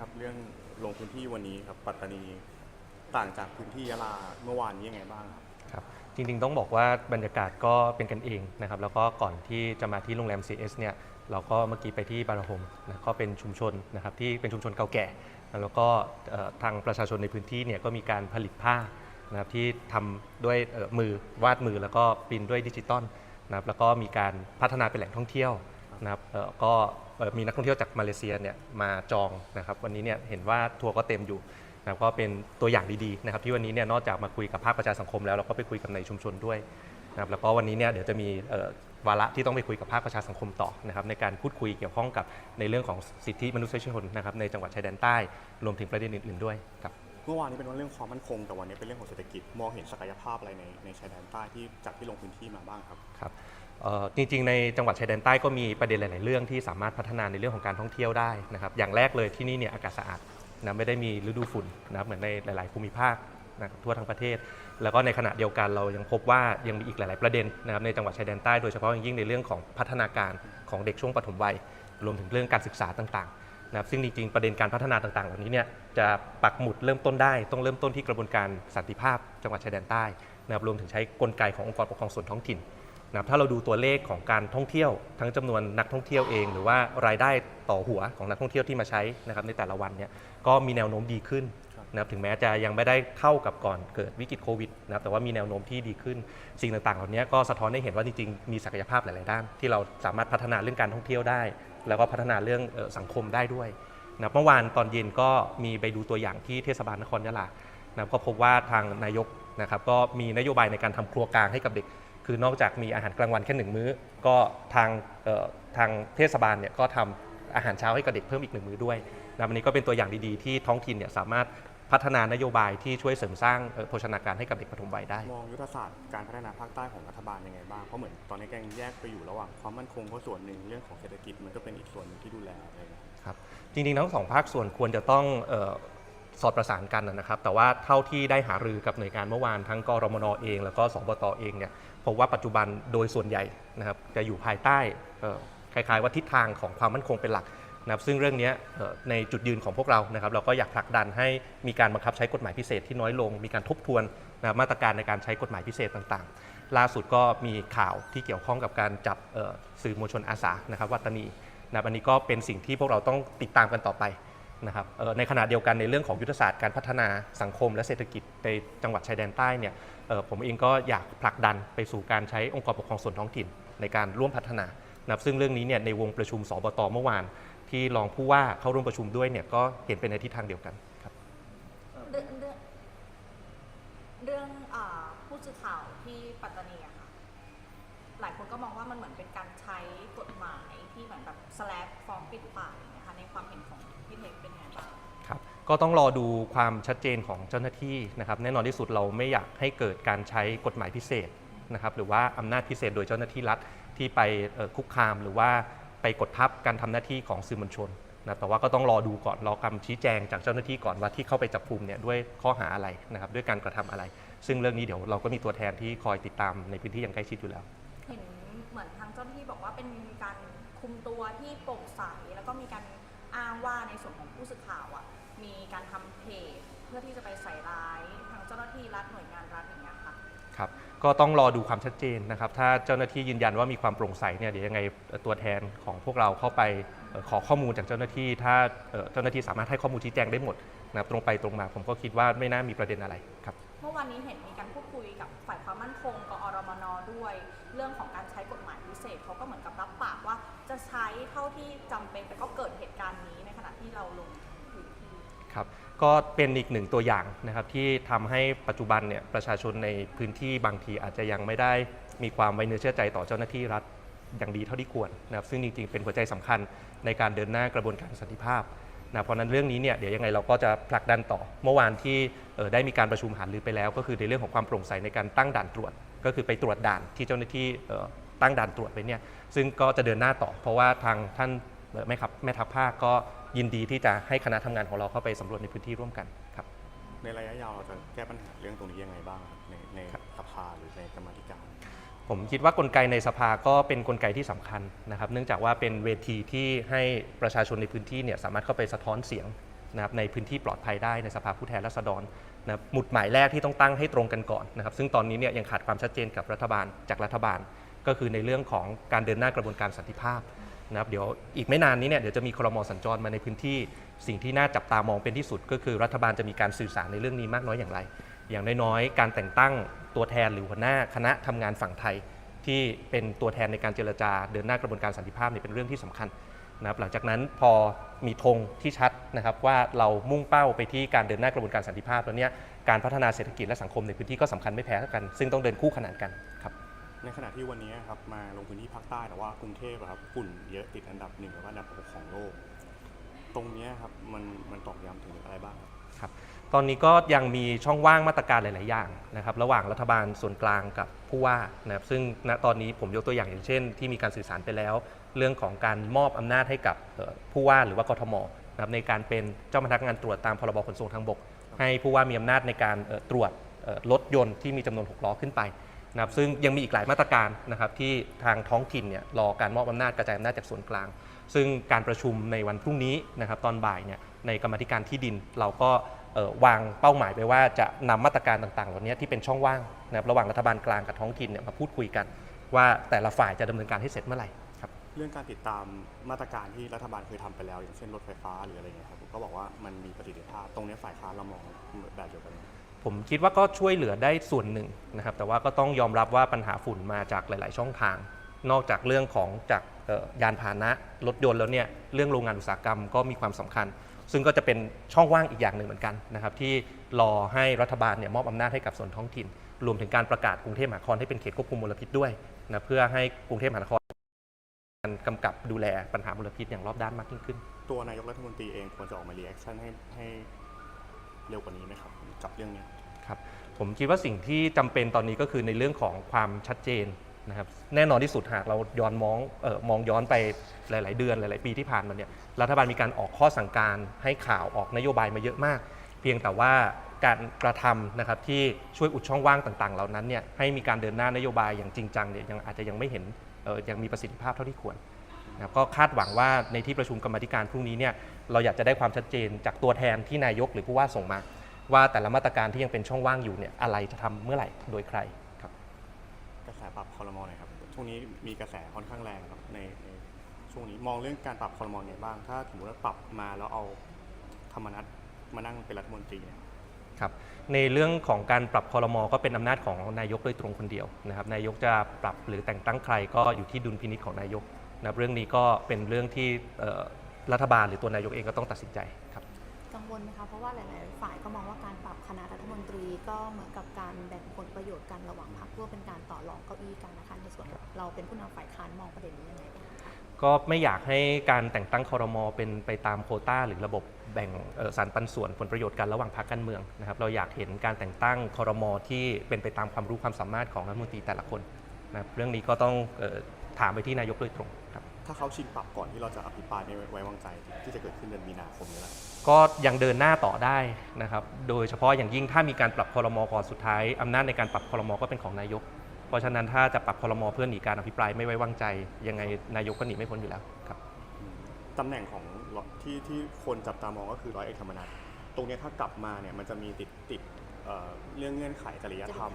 ครับ เรื่องลงพื้นที่วันนี้ครับ ปัตตานีต่างจากพื้นที่ยะลาเมื่อวานนี้ยังไงบ้างครับ ครับจริงๆต้องบอกว่าบรรยากาศก็เป็นกันเองนะครับแล้วก็ก่อนที่จะมาที่โรงแรม CS เนี่ยเราก็เมื่อกี้ไปที่บาราโฮมนะก็เป็นชุมชนนะครับที่เป็นชุมชนเก่าแก่ แล้วก็ทางประชาชนในพื้นที่เนี่ยก็มีการผลิตผ้านะครับที่ทำด้วยมือวาดมือแล้วก็ปริ้นด้วยดิจิตอลนะครับแล้วก็มีการพัฒนาเป็นแหล่งท่องเที่ยว นะครับเอ่อก็เอ่อมีนักท่องเที่ยวจากมาเลเซียเนี่ยมาจองนะครับวันนี้เนี่ยเห็นว่าทัวร์ก็เต็มอยู่นะครับก็เป็นตัวอย่างดีๆนะครับที่วันนี้เนี่ยนอกจากมาคุยกับภาคประชาสังคมแล้วเราก็ไปคุยกับในชุมชนด้วยนะครับแล้วก็วันนี้เนี่ยเดี๋ยวจะมีเอ่อวาระที่ต้องไปคุยกับภาคประชาสังคมต่อนะครับในการพูดคุยเกี่ยวข้องกับในเรื่องของสิทธิมนุษยชนนะครับในจังหวัดชายแดนใต้รวมถึงประเด็นอื่นๆด้วยครับ เมื่อวานนี้เป็นเรื่องความมั่นคง แต่วันนี้เป็นเรื่องของเศรษฐกิจ มองเห็นศักยภาพอะไรในในชายแดนใต้ที่จากที่ลงพื้นที่มาบ้างครับ ครับเอ่อ จริงๆ ในจังหวัดชายแดนใต้ก็มีประเด็นหลาย ๆ เรื่องที่สามารถพัฒนาในเรื่องของการท่องเที่ยวได้นะครับอย่างแรกเลยที่นี่เนี่ยอากาศสะอาดนะไม่ได้มีฤดูฝุ่นนะครับเหมือนในหลาย ๆ ภูมิภาคนะทั่วทั้งประเทศ แล้วก็ในขณะเดียวกันเรายังพบว่ายังมีอีกหลาย ๆ ประเด็นนะครับในจังหวัดชายแดนใต้โดยเฉพาะอย่างยิ่งในเรื่องของพัฒนาการของเด็กช่วงปฐมวัย รวมถึงเรื่องการศึกษาต่าง ๆนะครับซึ่งจริงๆ ประเด็นการพัฒนาต่างๆ เหล่านี้เนี่ยจะปักหมุดเริ่มต้นได้ ต้องเริ่มต้นที่กระบวนการสันติภาพจังหวัดชายแดนใต้นะครับรวมถึงใช้กลไกขององค์กรปกครองส่วนท้องถิ่น นะครับถ้าเราดูตัวเลขของการท่องเที่ยว ทั้งจำนวนนักท่องเที่ยวเอง หรือว่ารายได้ต่อหัวของนักท่องเที่ยวที่มาใช้นะครับในแต่ละวันเนี่ยก็มีแนวโน้มดีขึ้นครับนะครับถึงแม้จะยังไม่ได้เท่ากับก่อนเกิดวิกฤตโควิดนะครับแต่ว่ามีแนวโน้มที่ดีขึ้น สิ่งต่างๆ เหล่านี้ก็สะท้อนให้เห็นว่าจริงๆ มีศักยภาพหลายๆด้าน ที่เราสามารถพัฒนาเรื่องการท่องเที่ยวได้ แล้วก็พัฒนาเรื่องเอ่อสังคมได้ด้วยนะครับเมื่อวานตอนเย็นก็มีไปดูตัวอย่างที่เทศบาลนครยะลานะครับก็พบว่าทางนายกนะครับก็มีนโยบายในการทำครัวกลางให้กับเด็ก คือนอกจากมีอาหารกลางวันแค่หนึ่งมื้อ ก็ทางเอ่อทางเทศบาลเนี่ยก็ทำอาหารเช้าให้กับเด็กเพิ่มอีกหนึ่งมื้อด้วยนะวันนี้ก็เป็นตัวอย่างดีๆ ที่ท้องถิ่นเนี่ยสามารถพัฒนานโยบายที่ช่วยเสริมสร้างเอ่อโภชนาการให้กับเด็กปฐมวัยได้ มองยุทธศาสตร์การพัฒนาภาคใต้ของรัฐบาลยังไงบ้าง เพราะเหมือนตอนนี้แกยังแยกไปอยู่ระหว่างความมั่นคงก็ส่วนหนึ่งเรื่องของเศรษฐกิจมันก็เป็นอีกส่วนหนึ่งที่ดูแลอะไรอย่างเงี้ยครับจริงๆทั้งสองภาคส่วนควรจะต้องเออ สอดประสานกันนะครับ แต่ว่าเท่าที่ได้หารือกับหน่วยงานเมื่อวานทั้งกรมนเอง แล้วก็สบตเองเนี่ยพบว่าปัจจุบันโดยส่วนใหญ่นะครับจะอยู่ภายใต้คล้ายๆว่าทิศทางของความมั่นคงเป็นหลักนะครับซึ่งเรื่องนี้ในจุดยืนของพวกเรานะครับ เราก็อยากผลักดันให้มีการบังคับใช้กฎหมายพิเศษที่น้อยลง มีการทบทวนนะมาตรการในการใช้กฎหมายพิเศษต่างๆ ล่าสุดก็มีข่าวที่เกี่ยวข้องกับการจับสื่อมวลชนอาสานะครับวัตตนีนะอันนี้ก็เป็นสิ่งที่พวกเราต้องติดตามกันต่อไป นะครับเอ่อในขณะเดียวกันในเรื่องของยุทธศาสตร์การพัฒนาสังคมและเศรษฐกิจในจังหวัดชายแดนใต้เนี่ยเอ่อผมเองก็อยากผลักดันไปสู่การใช้องค์กรปกครองส่วนท้องถิ่นในการร่วมพัฒนานะครับซึ่งเรื่องนี้เนี่ยในวงประชุมสบตเมื่อวาน ที่รองผู้ว่าเข้าร่วมประชุมด้วยเนี่ยก็เห็นเป็นในทิศทางเดียวกันครับเรื่องเรื่องเรื่องอาผู้สื่อข่าวที่ปัตตานีอะค่ะหลายคนก็มองว่ามันเหมือนเป็นการใช้กฎหมายที่เหมือนแบบสแลป ก็ต้องรอดูความชัดเจนของเจ้าหน้าที่นะครับ แน่นอนที่สุดเราไม่อยากให้เกิดการใช้กฎหมายพิเศษนะครับ หรือว่าอำนาจพิเศษโดยเจ้าหน้าที่รัฐที่ไปคุกคามหรือว่าไปกดทับการทำหน้าที่ของสื่อมวลชนนะแต่ว่าก็ต้องรอดูก่อนรอคำชี้แจงจากเจ้าหน้าที่ก่อนว่าที่เข้าไปจับกลุ่มเนี่ยด้วยข้อหาอะไรนะครับด้วยการกระทำอะไร ซึ่งเรื่องนี้เดี๋ยวเราก็มีตัวแทนที่คอยติดตามในพื้นที่อย่างใกล้ชิดอยู่แล้วเห็นเหมือนทางเจ้าหน้าที่บอกว่าเป็นการคุมตัวที่โปร่งใสแล้วก็มีการอ้างว่าในส่วน จ เพื่อที่จะไปใส่ร้ายทางเจ้าหน้าที่รัฐหน่วยงานรัฐอย่างเงี้ยค่ะ ครับ ก็ต้องรอดูความชัดเจนนะครับ ถ้าเจ้าหน้าที่ยืนยันว่ามีความโปร่งใสเนี่ยเดี๋ยวยังไงเอ่อตัวแทนของพวกเราเข้าไปเอ่อขอข้อมูลจากเจ้าหน้าที่ ถ้าเอ่อเจ้าหน้าที่สามารถให้ข้อมูลชี้แจงได้หมดนะครับตรงไปตรงมาผมก็คิดว่าไม่น่ามีประเด็นอะไรครับ เมื่อวานนี้เห็นมีการพูดคุยกับฝ่ายความมั่นคงกอรมนด้วย เรื่องของการใช้กฎหมายพิเศษเขาก็เหมือนกับรับปากว่าจะใช้เท่าที่จำเป็นแต่ก็เกิดเหตุการณ์นี้ในขณะที่เราลงพื้นที่ ครับก็เป็นอีกหนึ่งตัวอย่างนะครับที่ทำให้ปัจจุบันเนี่ยประชาชนในพื้นที่บางทีอาจจะยังไม่ได้มีความไว้เนื้อเชื่อใจต่อเจ้าหน้าที่รัฐอย่างดีเท่าที่ควรนะครับซึ่งจริงๆ เป็นหัวใจสำคัญในการเดินหน้ากระบวนการสันติภาพนะเพราะนั้นเรื่องนี้เนี่ยเดี๋ยวยังไงเราก็จะผลักดันต่อ เมื่อวานที่ได้มีการประชุมหารือไปแล้ว ก็คือในเรื่องของความโปร่งใสในการตั้งด่านตรวจ ก็คือไปตรวจด่านที่เจ้าหน้าที่ตั้งด่านตรวจไปเนี่ยซึ่งก็จะเดินหน้าต่อ เพราะว่าทางท่านแม่ทัพภาคก็ ยินดีที่จะให้คณะทำงานของเราเข้าไปสำรวจในพื้นที่ร่วมกันครับ ในระยะยาวเราจะแก้ปัญหาเรื่องตรงนี้ยังไงบ้างครับในในครับสภาหรือในกรรมาธิการ ผมคิดว่ากลไกในสภาก็เป็นกลไกที่สำคัญนะครับ เนื่องจากว่าเป็นเวทีที่ให้ประชาชนในพื้นที่เนี่ยสามารถเข้าไปสะท้อนเสียงนะครับในพื้นที่ปลอดภัยได้ในสภาผู้แทนราษฎรนะครับหมุดหมายแรกที่ต้องตั้งให้ตรงกันก่อนนะครับ ซึ่งตอนนี้เนี่ยยังขาดความชัดเจนกับรัฐบาลจากรัฐบาล ก็คือในเรื่องของการเดินหน้ากระบวนการสันติภาพ นะครับเดี๋ยวอีกไม่นานนี้เนี่ยเดี๋ยวจะมีครมสัญจรมาในพื้นที่สิ่งที่น่าจับตามองเป็นที่สุด ก็คือรัฐบาลจะมีการสื่อสารในเรื่องนี้มากน้อยอย่างไร อย่างน้อยๆ การแต่งตั้งตัวแทนหรือหัวหน้าคณะทำงานฝั่งไทย ที่เป็นตัวแทนในการเจรจาเดินหน้ากระบวนการสันติภาพเนี่ยเป็นเรื่องที่สำคัญนะครับหลังจากนั้นพอมีธงที่ชัดนะครับว่าเรามุ่งเป้าไปที่การเดินหน้ากระบวนการสันติภาพแล้วเนี่ยการพัฒนาเศรษฐกิจและสังคมในพื้นที่ก็สำคัญไม่แพ้กัน ซึ่งต้องเดินคู่ขนานกันครับ ในขณะที่วันนี้ครับมาลงพื้นที่ภาคใต้แต่ว่ากรุงเทพอะครับฝุ่นเยอะติดอันดับหนึ่งแล้วก็อันดับหกของโลก ตรงเนี้ยครับมันมันตอกย้ำถึงอะไรบ้างครับครับตอนนี้ก็ยังมีช่องว่างมาตรการหลาย ๆ อย่างนะครับระหว่างรัฐบาลส่วนกลางกับผู้ว่านะครับซึ่งณตอนนี้ผมยกตัวอย่างอย่างเช่น ที่มีการสื่อสารไปแล้ว เรื่องของการมอบอำนาจให้กับเอ่อผู้ว่าหรือว่ากทมนะครับในการเป็นเจ้าพนักงานตรวจตามพรบขนส่งทางบก ให้ผู้ว่ามีอำนาจในการเอ่อตรวจเอ่อรถยนต์ที่มีจำนวน 6 ล้อขึ้นไป นะครับซึ่งยังมีอีกหลายมาตรการนะครับที่ทางท้องถิ่นเนี่ยรอการมอบอำนาจกระจายอำนาจจากส่วนกลาง ซึ่งการประชุมในวันพรุ่งนี้นะครับตอนบ่ายเนี่ยในกรรมธิการที่ดินเราก็วางเป้าหมายไปว่าจะนำมาตรการต่างๆ เหล่านี้ที่เป็นช่องว่างนะครับระหว่างรัฐบาลกลางกับท้องถิ่นเนี่ยมาพูดคุยกัน ว่าแต่ละฝ่ายจะดำเนินการให้เสร็จเมื่อไหร่ครับเรื่องการติดตามมาตรการที่รัฐบาลเคยทำไปแล้ว อย่างเช่นรถไฟฟ้าหรืออะไรเงี้ยครับก็บอกว่ามันมีประสิทธิภาพตรงนี้ฝ่ายค้านเรามองแบบเดียวกัน ผมคิดว่าก็ช่วยเหลือได้ส่วนหนึ่งนะครับ แต่ว่าก็ต้องยอมรับว่าปัญหาฝุ่นมาจากหลาย ๆ ช่องทาง นอกจากเรื่องของจากยานพาหนะรถยนต์แล้วเนี่ยเรื่องโรงงานอุตสาหกรรมก็มีความสำคัญ ซึ่งก็จะเป็นช่องว่างอีกอย่างหนึ่งเหมือนกันนะครับ ที่รอให้รัฐบาลเนี่ยมอบอำนาจให้กับส่วนท้องถิ่น รวมถึงการประกาศกรุงเทพมหานครให้เป็นเขตควบคุมมลพิษด้วยนะเพื่อให้กรุงเทพมหานครการกำกับดูแลปัญหามลพิษอย่างรอบด้านมากยิ่งขึ้น ตัวนายกรัฐมนตรีเองควรจะออกมารีแอคชั่นให้ให้ เร็วกว่านี้ไหมครับกับเรื่องนี้ครับผมคิดว่าสิ่งที่จำเป็นตอนนี้ก็คือในเรื่องของความชัดเจนนะครับแน่นอนที่สุดหากเราย้อนมองเออมองย้อนไปหลาย ๆ เดือนหลาย ๆ ปีที่ผ่านมาเนี่ยรัฐบาลมีการออกข้อสั่งการให้ข่าวออกนโยบายมาเยอะมาก เพียงแต่ว่าการกระทำนะครับที่ช่วยอุดช่องว่างต่าง ๆ เหล่านั้นเนี่ยให้มีการเดินหน้านโยบายอย่างจริงจังเนี่ยยังอาจจะยังไม่เห็นออยังมีประสิทธิภาพเท่าที่ควรนะครับก็คาดหวังว่าในที่ประชุมกรรมธิการพรุ่งนี้เนี่ย เราอยากจะได้ความชัดเจนจากตัวแทนที่นายกหรือผู้ว่าส่งมา ว่าแต่ละมาตรการที่ยังเป็นช่องว่างอยู่เนี่ยอะไรจะทำเมื่อไหร่โดยใครครับกระแสปรับคอรมอหน่อยครับช่วงนี้มีกระแสค่อนข้างแรงครับในในช่วงนี้มองเรื่องการปรับคอรมอไงบ้าง ถ้าสมมติว่าปรับมาแล้วเอาธรรมนัตมานั่งเป็นรัฐมนตรีเนี่ย ครับในเรื่องของการปรับคอรมอก็เป็นอำนาจของนายกโดยตรงคนเดียวนะครับนายกจะปรับหรือแต่งตั้งใครก็อยู่ที่ดุลพินิจของนายกนะครับเรื่องนี้ก็เป็นเรื่องที่เอ่อ รัฐบาลหรือตัวนายกเองก็ต้องตัดสินใจครับ กังวลไหมคะ เพราะว่าหลาย ๆ ฝ่ายก็มองว่าการปรับคณะรัฐมนตรีก็เหมือนกับการแบ่งผลประโยชน์กันระหว่างพรรคเพื่อเป็นการต่อรองเก้าอี้กันนะคะในส่วนเราเป็นผู้นำฝ่ายค้านมองประเด็นนี้ยังไงบ้างคะ ก็ไม่อยากให้การแต่งตั้งคอรมอเป็นไปตามโควต้า หรือระบบแบ่งเอ่อสรรปันส่วนผลประโยชน์กันระหว่างพรรคการเมืองนะครับเราอยากเห็นการแต่งตั้งคอรมอที่เป็นไปตามความรู้ความสามารถของรัฐมนตรีแต่ละคนนะครับเรื่องนี้ก็ต้องเอ่อถามไปที่นายกโดยตรงครับ ถ้าเขาชิงปรับก่อนที่เราจะอภิปรายไม่ไว้วางใจที่จะเกิดขึ้นเดือนมีนาคมนี้แหละก็ยังเดินหน้าต่อได้นะครับ โดยเฉพาะอย่างยิ่งถ้ามีการปรับคอรมอก่อนสุดท้ายอำนาจในการปรับคอรมอก็เป็นของนายก เพราะฉะนั้นถ้าจะปรับคอรมอเพื่อหนีการอภิปรายไม่ไว้วางใจ ยังไงนายกก็หนีไม่พ้นอยู่แล้วครับตำแหน่งของที่ที่คนจับตามองก็คือร้อยเอกธรรมนัฐตรงเนี้ยถ้ากลับมาเนี่ยมันจะมีติดติดเอ่อเรื่องเงื่อนไขจริยธรรม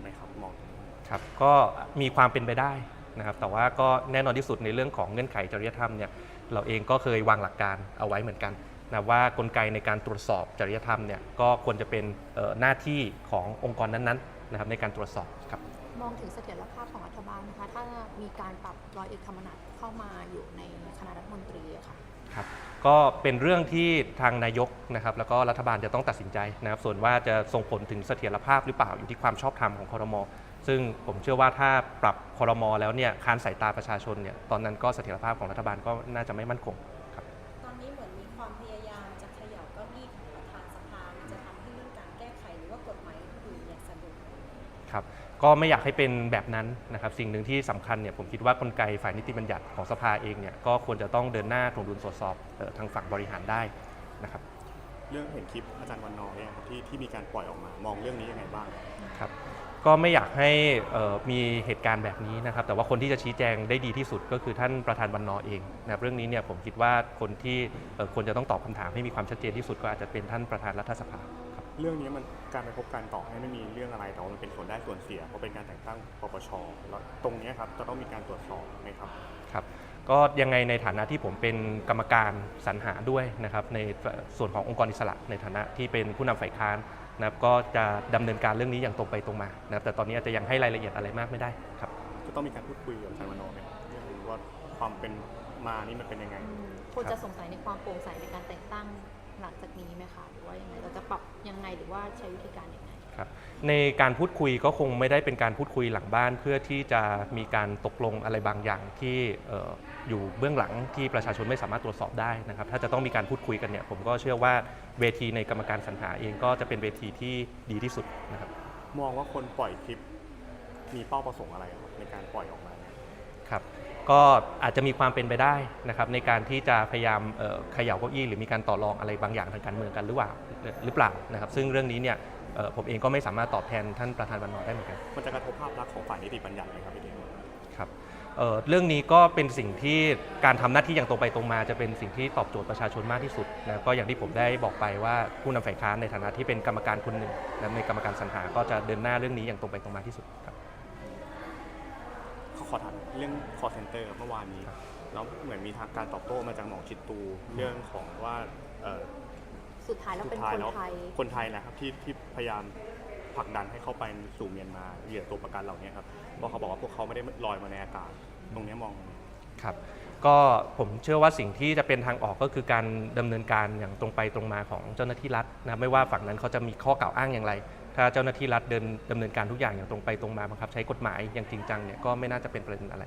ไหมครับมองตรงนี้ครับก็มีความเป็นไปได้ นะครับแต่ว่าก็แน่นอนที่สุดในเรื่องของเงื่อนไขจริยธรรมเนี่ยเราเองก็เคยวางหลักการเอาไว้เหมือนกันนะว่ากลไกในการตรวจสอบจริยธรรมเนี่ยก็ควรจะเป็นเอ่อหน้าที่ขององค์กรนั้นๆนะครับในการตรวจสอบครับมองถึงเสถียรภาพของรัฐบาลนะคะถ้ามีการปรับร้อยเอกธรรมนัฐเข้ามาอยู่ในคณะรัฐมนตรีอะค่ะครับก็เป็นเรื่องที่ทางนายกนะครับแล้วก็รัฐบาลจะต้องตัดสินใจนะครับส่วนว่าจะส่งผลถึงเสถียรภาพหรือเปล่าอยู่ที่ความชอบธรรมของคอรมอ ซึ่งผมเชื่อว่าถ้าปรับคอรมอแล้วเนี่ยค้านสายตาประชาชนเนี่ยตอนนั้นก็เสถียรภาพของรัฐบาลก็น่าจะไม่มั่นคงครับตอนนี้เหมือนมีความพยายามจะเขย่าเก้าอี้ของประธานสภามันจะทำให้เรื่องการแก้ไขหรือว่ากฎหมายอื่นๆอย่างสะดวกครับก็ไม่อยากให้เป็นแบบนั้นนะครับสิ่งหนึ่งที่สำคัญเนี่ยผมคิดว่ากลไกฝ่ายนิติบัญญัติของสภาเองเนี่ยก็ควรจะต้องเดินหน้าถวงดุลตรวจสอบเอ่อทางฝั่งบริหารได้นะครับเรื่องเห็นคลิปอาจารย์วันนอร์เนี่ยครับที่ที่มีการปล่อยออกมามองเรื่องนี้ยังไงบ้างครับ ก็ไม่อยากให้เอ่อมีเหตุการณ์แบบนี้นะครับ แต่ว่าคนที่จะชี้แจงได้ดีที่สุดก็คือท่านประธานวันนอเองนะครับเรื่องนี้เนี่ยผมคิดว่าคนที่เอ่อควรจะต้องตอบคำถามให้มีความชัดเจนที่สุดก็อาจจะเป็นท่านประธานรัฐสภาครับเรื่องนี้มันการไปพบการต่อให้ไม่มีเรื่องอะไรแต่ว่ามันเป็นส่วนได้ส่วนเสียเพราะเป็นการแต่งตั้งปปชแล้วตรงเนี้ยครับจะต้องมีการตรวจสอบไหมครับครับก็ยังไงในฐานะที่ผมเป็นกรรมการสรรหาด้วยนะครับในส่วนขององค์กรอิสระในฐานะที่เป็นผู้นำฝ่ายค้าน นะครับก็จะดำเนินการเรื่องนี้อย่างตรงไปตรงมานะครับแต่ตอนนี้อาจจะยังให้รายละเอียดอะไรมากไม่ได้ครับ จะต้องมีการพูดคุยกับอาจารย์วันนอร์ไหมครับเรื่องว่าความเป็นมานี่มันเป็นยังไงคนจะสงสัยในความโปร่งใสในการแต่งตั้งหลังจากนี้ไหมคะหรือว่ายังไงเราจะปรับยังไงหรือว่าใช้วิธีการยังไง ครับในการพูดคุยก็คงไม่ได้เป็นการพูดคุยหลังบ้าน เพื่อที่จะมีการตกลงอะไรบางอย่างที่เอ่ออยู่เบื้องหลังที่ประชาชนไม่สามารถตรวจสอบได้นะครับ ถ้าจะต้องมีการพูดคุยกันเนี่ย ผมก็เชื่อว่าเวทีในกรรมการสรรหาเองก็จะเป็นเวทีที่ดีที่สุดนะครับ มองว่าคนปล่อยคลิปมีเป้าประสงค์อะไรครับในการปล่อยออกมาเนี่ยครับก็อาจจะมีความเป็นไปได้นะครับในการที่จะพยายามเอ่อเขย่าเก้าอี้หรือมีการต่อรองอะไรบางอย่างทางการเมืองกันหรือเปล่าหรือเปล่านะครับ ซึ่งเรื่องนี้เนี่ยเอ่อ ผมเองก็ไม่สามารถตอบแทนท่านประธานวันนอร์ได้เหมือนกัน มันจะกระทบภาพลักษณ์ของฝ่ายนิติบัญญัติไหมครับพี่เดชครับเอ่อเรื่องนี้ก็เป็นสิ่งที่การทำหน้าที่อย่างตรงไปตรงมา จะเป็นสิ่งที่ตอบโจทย์ประชาชนมากที่สุดนะก็อย่างที่ผมได้บอกไปว่าผู้นำฝ่ายค้านในฐานะที่เป็นกรรมการคนหนึ่งนะในกรรมการสรรหาก็จะเดินหน้าเรื่องนี้อย่างตรงไปตรงมาที่สุดครับเขาขอถามเรื่อง call center ครับเมื่อวานนี้แล้วเหมือนมีทางการตอบโต้มาจากหมอชิดตูเรื่องของว่าเอ่อ สุดท้ายแล้วสุเป็นดท้ายคนแล้วไทย คนไทยนะครับที่ที่พยายามผลักดันให้เข้าไปสู่เมียนมาเหยื่อตัวประกันเหล่านี้ครับเพราะเขาบอกว่าพวกเขาไม่ได้ลอยมาในอากาศตรงเนี้ยมอง ครับก็ผมเชื่อว่าสิ่งที่จะเป็นทางออกก็คือการดำเนินการอย่างตรงไปตรงมาของเจ้าหน้าที่รัฐนะไม่ว่าฝั่งนั้นเขาจะมีข้อกล่าวอ้างอย่างไร ถ้าเจ้าหน้าที่รัฐเดินดำเนินการทุกอย่างอย่างตรงไปตรงมาบังคับ ใช้กฎหมายอย่างจริงจังเนี่ยก็ไม่น่าจะเป็นประเด็นอะไร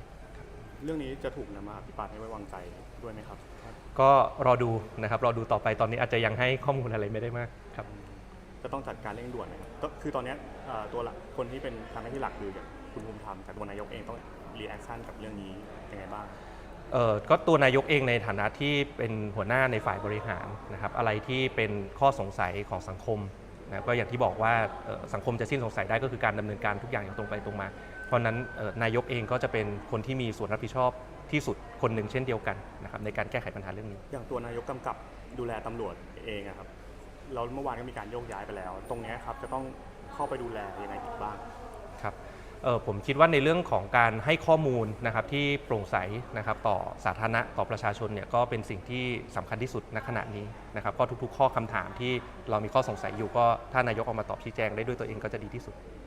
เรื่องนี้จะถูกนำมาอภิปรายให้ไว้วางใจด้วยไหมครับ ก็รอดูนะครับรอดูต่อไปตอนนี้อาจจะยังให้ข้อมูลอะไรไม่ได้มากครับจะต้องจัดการเร่งด่วนนะครับก็คือตอนเนี้ยเอ่อตัวหลักคนที่เป็นทำหน้าที่หลักคืออย่างคุณภูมิธรรมแต่ตัวนายกเองต้องรีแอคชั่นกับเรื่องนี้ยังไงบ้าง เอ่อก็ตัวนายกเองในฐานะที่เป็นหัวหน้าในฝ่ายบริหารนะครับอะไรที่เป็นข้อสงสัยของสังคมนะก็อย่างที่บอกว่าเอ่อสังคมจะสิ้นสงสัยได้ก็คือการดำเนินการทุกอย่างอย่างตรงไปตรงมา เพราะฉะนั้นเอ่อนายกเองก็จะเป็นคนที่มีส่วนรับผิดชอบ ที่สุดคนหนึ่งเช่นเดียวกันนะครับในการแก้ไขปัญหาเรื่องนี้ อย่างตัวนายกกำกับดูแลตำรวจเองอะครับเราเมื่อวานก็มีการโยกย้ายไปแล้ว ตรงเนี้ยครับจะต้องเข้าไปดูแลยังไงอีกบ้างครับเอ่อผมคิดว่าในเรื่องของการให้ข้อมูลนะครับที่โปร่งใสนะครับต่อสาธารณะต่อประชาชนเนี่ยก็เป็นสิ่งที่สำคัญที่สุดณขณะนี้นะครับก็ทุกๆ ข้อคำถามที่เรามีข้อสงสัยอยู่ก็ถ้านายกออกมาตอบชี้แจงได้ด้วยตัวเองก็จะดีที่สุดครับ